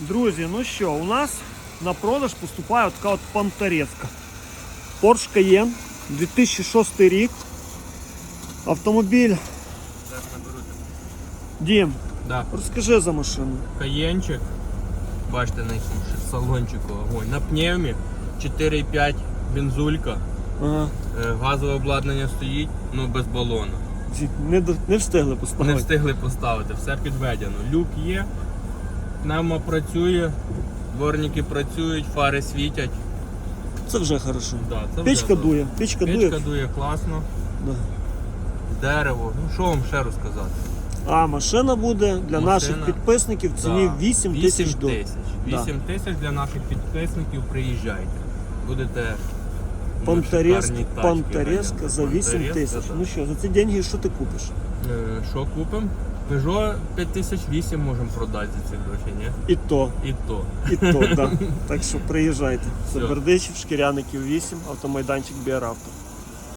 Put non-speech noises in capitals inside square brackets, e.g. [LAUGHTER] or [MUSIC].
Друзі, ну що, у нас на продаж поступає от така от пантерецька. Porsche Cayenne, 2006 рік. Автомобіль. Дім, Да. розкажи за машину. Каєнчик. Бачите, на якому салончику огонь. На пневмі 4,5 бензулька. Ага. Е, Газове обладнання стоїть, ну без балону. Ді- Не, до- не встигли Не встигли поставити, все підведено. Люк є, пневмо працює, дворники працюють, фари світять. Це вже хорошо. Да, це Печка вже добре. дує, печка, Печка дує. дує класно, Да. дерево. Ну що вам ще розказати? А машина буде для Машина, наших підписників в ціні Да, 8 тисяч доларів. тисяч. Да. 8 тисяч для наших підписників приїжджайте. Будете Пантереска ганяти. за 8 Пантереска, тисяч. да. Ну що, за ці деньги що ти купиш? Е, Що купимо? Peugeot 5008 можемо продати за ці гроші, ні? І то, І то. і то, так. [LAUGHS] Так що приїжджайте. Це Всьо. Бердичів, Шкіряників 8, автомайданчик Біаравто.